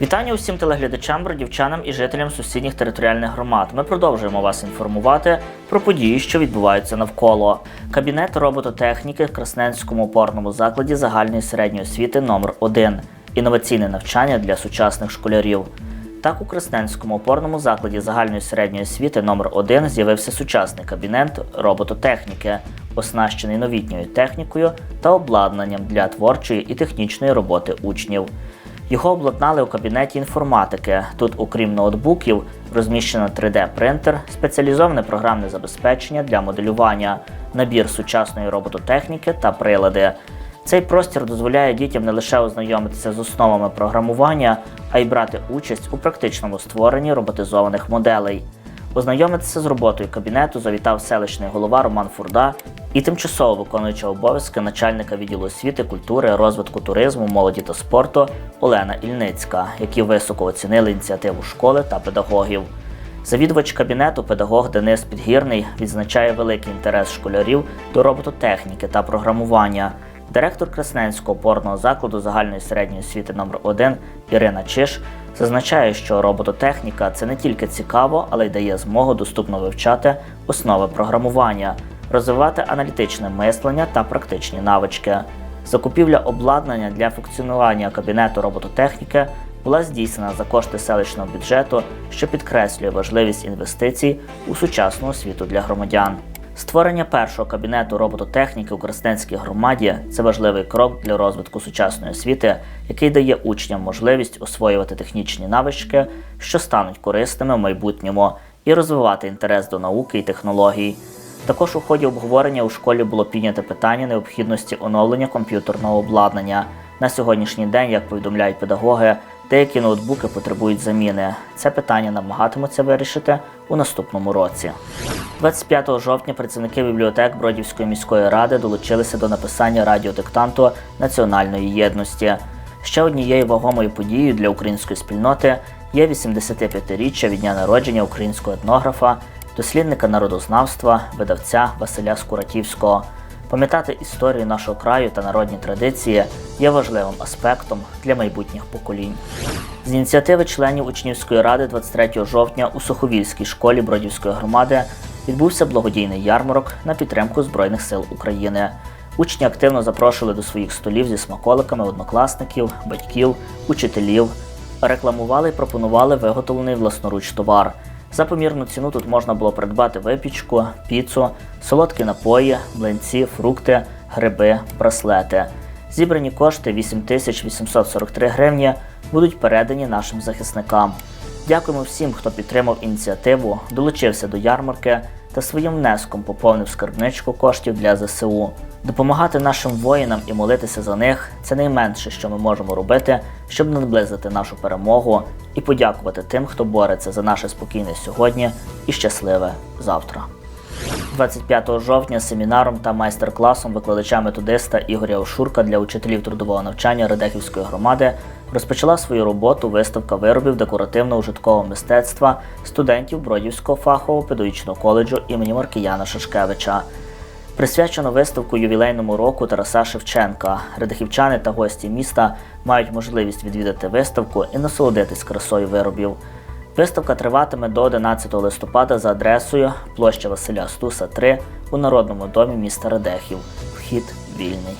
Вітання усім телеглядачам, бродівчанам і жителям сусідніх територіальних громад. Ми продовжуємо вас інформувати про події, що відбуваються навколо. Кабінет робототехніки в Красненському опорному закладі загальної середньої освіти номер 1 Інноваційне навчання для сучасних школярів. Так, у Красненському опорному закладі загальної середньої освіти номер 1 з'явився сучасний кабінет робототехніки, оснащений новітньою технікою та обладнанням для творчої і технічної роботи учнів. Його обладнали у кабінеті інформатики. Тут, окрім ноутбуків, розміщено 3D-принтер, спеціалізоване програмне забезпечення для моделювання, набір сучасної робототехніки та прилади. Цей простір дозволяє дітям не лише ознайомитися з основами програмування, а й брати участь у практичному створенні роботизованих моделей. Ознайомитися з роботою кабінету завітав селищний голова Роман Фурда і тимчасово виконуюча обов'язки начальника відділу освіти, культури, розвитку туризму, молоді та спорту Олена Ільницька, які високо оцінили ініціативу школи та педагогів. Завідувач кабінету педагог Денис Підгірний відзначає великий інтерес школярів до робототехніки та програмування. Директор Красненського опорного закладу загальної середньої освіти номер 1 Ірина Чиш зазначає, що робототехніка це не тільки цікаво, але й дає змогу доступно вивчати основи програмування, розвивати аналітичне мислення та практичні навички. Закупівля обладнання для функціонування кабінету робототехніки була здійснена за кошти селищного бюджету, що підкреслює важливість інвестицій у сучасну освіту для громадян. Створення першого кабінету робототехніки у Красненській громаді це важливий крок для розвитку сучасної освіти, який дає учням можливість освоювати технічні навички, що стануть корисними в майбутньому, і розвивати інтерес до науки і технологій. Також у ході обговорення у школі було піднято питання необхідності оновлення комп'ютерного обладнання. На сьогоднішній день, як повідомляють педагоги, деякі ноутбуки потребують заміни. Це питання намагатимуться вирішити у наступному році. 25 жовтня працівники бібліотек Бродівської міської ради долучилися до написання радіодиктанту національної єдності. Ще однією вагомою подією для української спільноти є 85-річчя від дня народження українського етнографа, дослідника народознавства, видавця Василя Скуратівського. Пам'ятати історію нашого краю та народні традиції є важливим аспектом для майбутніх поколінь. З ініціативи членів учнівської ради 23 жовтня у Суховільській школі Бродівської громади відбувся благодійний ярмарок на підтримку Збройних сил України. Учні активно запрошували до своїх столів зі смаколиками однокласників, батьків, учителів, рекламували і пропонували виготовлений власноруч товар. За помірну ціну тут можна було придбати випічку, піцу, солодкі напої, млинці, фрукти, гриби, браслети. Зібрані кошти 8843 гривні будуть передані нашим захисникам. Дякуємо всім, хто підтримав ініціативу, долучився до ярмарки та своїм внеском поповнив скарбничку коштів для ЗСУ. Допомагати нашим воїнам і молитися за них це найменше, що ми можемо робити, щоб наблизити нашу перемогу і подякувати тим, хто бореться за наше спокійне сьогодні і щасливе завтра. 25 жовтня семінаром та майстер-класом викладача методиста Ігоря Ошурка для учителів трудового навчання Радехівської громади розпочала свою роботу виставка виробів декоративно-ужиткового мистецтва студентів Бродівського фахового педагогічного коледжу імені Маркіяна Шашкевича. Присвячено виставку ювілейному року Тараса Шевченка. Радихівчани та гості міста мають можливість відвідати виставку і насолодитись красою виробів. Виставка триватиме до 11 листопада за адресою площа Василя Стуса 3 у Народному домі міста Радехів. Вхід вільний.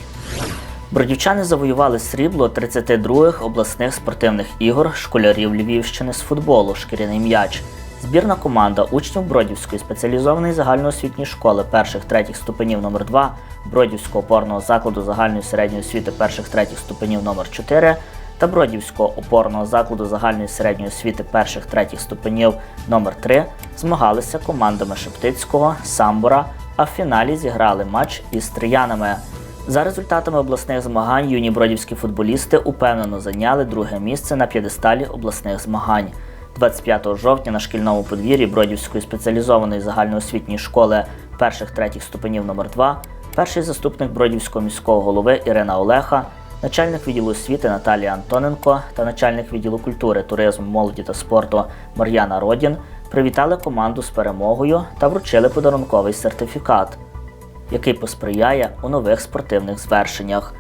Бродівчани завоювали срібло 32-х обласних спортивних ігор школярів Львівщини з футболу Шкіряний м'яч. Збірна команда учнів Бродівської спеціалізованої загальноосвітньої школи перших-третіх ступенів номер 2 Бродівського опорного закладу загальної середньої освіти перших-третіх ступенів номер 4 та Бродівського опорного закладу загальної середньої освіти перших-третіх ступенів номер 3 змагалися командами Шептицького, Самбора, а в фіналі зіграли матч із Триянами. За результатами обласних змагань юні бродівські футболісти упевнено зайняли друге місце на п'єдесталі обласних змагань. 25 жовтня на шкільному подвір'ї Бродівської спеціалізованої загальноосвітньої школи перших-третіх ступенів номер 2 перший заступник Бродівського міського голови Ірина Олеха, начальник відділу освіти Наталія Антоненко та начальник відділу культури, туризму, молоді та спорту Мар'яна Родін привітали команду з перемогою та вручили подарунковий сертифікат який посприяє у нових спортивних звершеннях.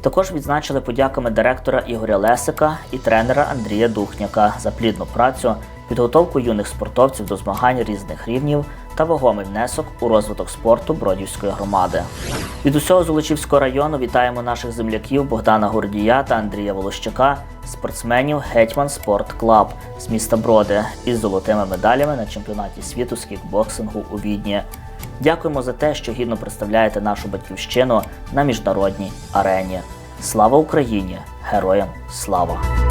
Також відзначили подяками директора Ігоря Лесика і тренера Андрія Духняка за плідну працю, підготовку юних спортовців до змагань різних рівнів та вагомий внесок у розвиток спорту Бродівської громади. Від усього Золочівського району вітаємо наших земляків Богдана Гордія та Андрія Волощака, спортсменів Гетьман Спорт Клаб з міста Броди із золотими медалями на чемпіонаті світу з кікбоксингу у Відні. Дякуємо за те, що гідно представляєте нашу батьківщину на міжнародній арені. Слава Україні! Героям слава!